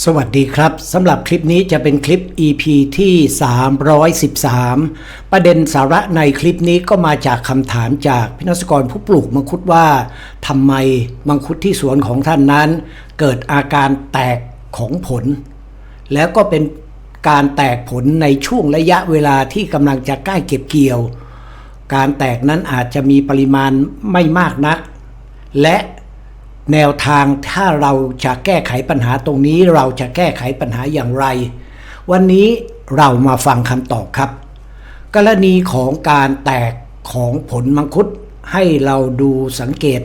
สวัสดีครับสำหรับคลิปนี้จะเป็นคลิป EP ที่ 313 ประเด็นสาระในคลิปนี้ก็มาจากคำถามจากพินักกรผู้ปลูกมังคุดว่าทำไมมังคุดที่สวนของท่านนั้น เกิดอาการแตกของผล แล้วก็เป็นการแตกผลในช่วงระยะเวลาที่กำลังจะใกล้เก็บเกี่ยว การแตกนั้นอาจจะมีปริมาณไม่มากนัก และ แนวทางถ้าเราจะแก้ไขปัญหาตรงนี้ เราจะแก้ไขปัญหาอย่างไร วันนี้เรามาฟังคำตอบครับ กรณีของการแตกของผลมังคุดให้เราดูสังเกต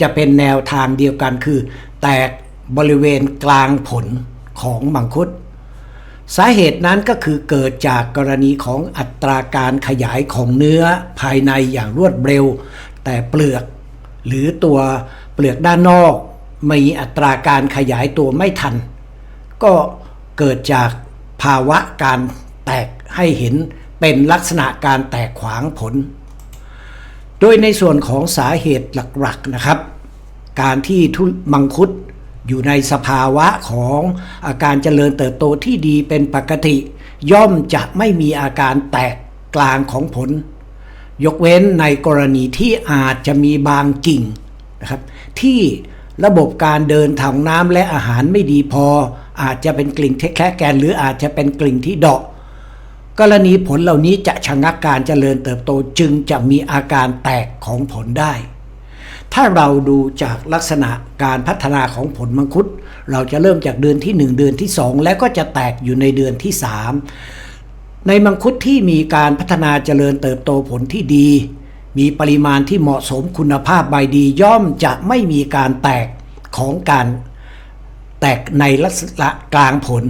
จะเป็นแนวทางเดียวกันคือ แตกบริเวณกลางผลของมังคุดสาเหตุนั้นก็คือเกิดจากกรณีของอัตราการขยายของเนื้อภายในอย่างรวดเร็ว แต่เปลือก หรือตัว เปลือกด้านนอกมีอัตราการขยายตัวไม่ทัน ก็เกิดจากภาวะการแตกให้เห็นเป็นลักษณะการแตกขวางผล โดยในส่วนของสาเหตุหลักๆนะครับ การที่ทุมังคุดอยู่ในสภาวะของอาการเจริญเติบโตที่ดีเป็นปกติ ย่อมจะไม่มีอาการแตกกลางของผล ยกเว้นในกรณีที่อาจจะมีบางกิ่ง นะครับ ที่ระบบการเดินทางน้ำและอาหารไม่ดีพอ อาจจะเป็นกลิ่งแค่แกนหรืออาจจะเป็นกลิ่งที่เดาะกรณีผลเหล่านี้จะชะงักการเจริญเติบโตจึงจะมีอาการแตกของผลได้ ถ้าเราดูจากลักษณะการพัฒนาของผลมังคุด เราจะเริ่มจากเดือนที่ 1 เดือนที่ 2 แล้วก็จะแตกอยู่ในเดือนที่ 3 ในมังคุดที่มีการพัฒนาเจริญเติบโตผลที่ดี มีปริมาณที่เหมาะสมคุณภาพใบดีย่อมจะไม่มีการแตกของการแตกในลักษณะกลางผล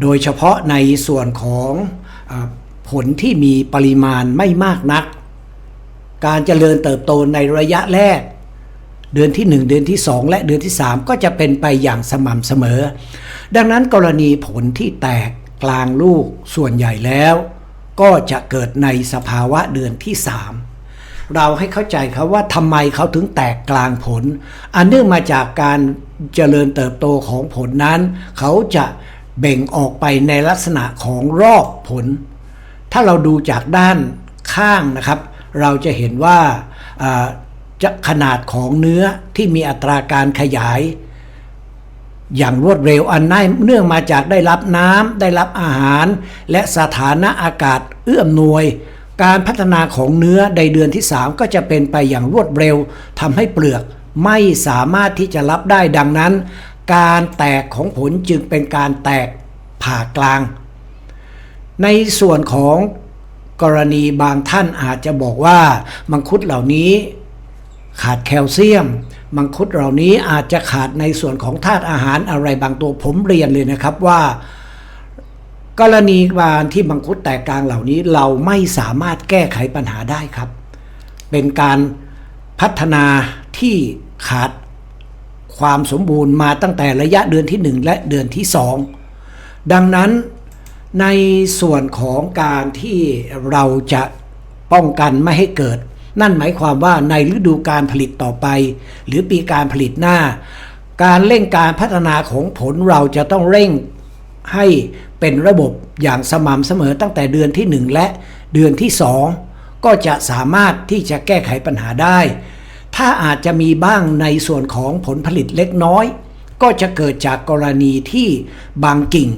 โดยเฉพาะในส่วนของอผลที่มีปริมาณไม่มากนัก การเจริญเติบโตในระยะแรก เดือนที่ 1 เดือนที่ 2 และเดือนที่ 3 ก็จะเป็นไปอย่างสม่ำเสมอ ดังนั้นกรณีผลที่แตกกลางลูกส่วนใหญ่แล้ว ก็จะเกิดในสภาวะเดือนที่ 3 เราให้เข้าใจครับว่าทำไมเขาถึงแตกกลางผล อันเนื่องมาจากการเจริญเติบโตของผลนั้น เขาจะเบ่งออกไปในลักษณะของรอบผล ถ้าเราดูจากด้านข้างนะครับ เราจะเห็นว่าอ่าจะขนาดของเนื้อที่มีอัตราการขยาย อย่างรวดเร็วอันนั้นเนื่องมาจากได้รับน้ำได้รับอาหาร และสถานะอากาศเอื้อมหนวย การพัฒนาของเนื้อในเดือนที่ 3 ก็จะเป็นไปอย่างรวดเร็วทำให้เปลือกไม่สามารถที่จะรับได้ดังนั้น การแตกของผลจึงเป็นการแตกผ่ากลาง ในส่วนของกรณีบางท่านอาจจะบอกว่า มังคุดเหล่านี้ ขาดแคลเซียม มังคุดเหล่านี้อาจจะขาดในส่วนของธาตุอาหารอะไรบางตัวผมเรียนเลยนะครับว่า กรณีการที่มังคุดแตกกลางเหล่านี้เราไม่สามารถแก้ไขปัญหาได้ครับ เป็นการพัฒนาที่ขาดความสมบูรณ์มาตั้งแต่ระยะเดือนที่ 1 และเดือนที่ 2 ดังนั้นในส่วนของการที่เราจะป้องกันไม่ให้เกิด นั่นหมายความว่าในฤดูการผลิตต่อไป หรือปีการผลิตหน้า การเร่งการพัฒนาของผลเราจะต้องเร่งให้เป็นระบบอย่างสม่ำเสมอตั้งแต่เดือนที่ 1 และเดือนที่ 2 ก็จะสามารถที่จะแก้ไขปัญหาได้ ถ้าอาจจะมีบ้างในส่วนของผลผลิตเล็กน้อย ก็จะเกิดจากกรณีที่บางกิ่ง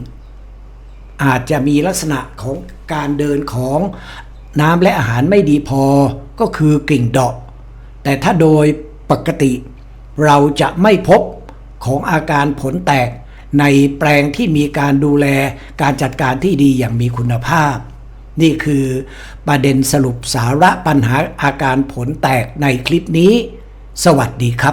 อาจจะมีลักษณะของการเดินของ น้ำและอาหารไม่ดีพอก็คือกลิ่งดอกแต่ถ้าโดยปกติ เราจะไม่พบของอาการผลแตกในแปลงที่มีการดูแลการจัดการที่ดีอย่างมีคุณภาพ นี่คือประเด็นสรุปสาระปัญหาอาการผลแตกในคลิปนี้ สวัสดีครับ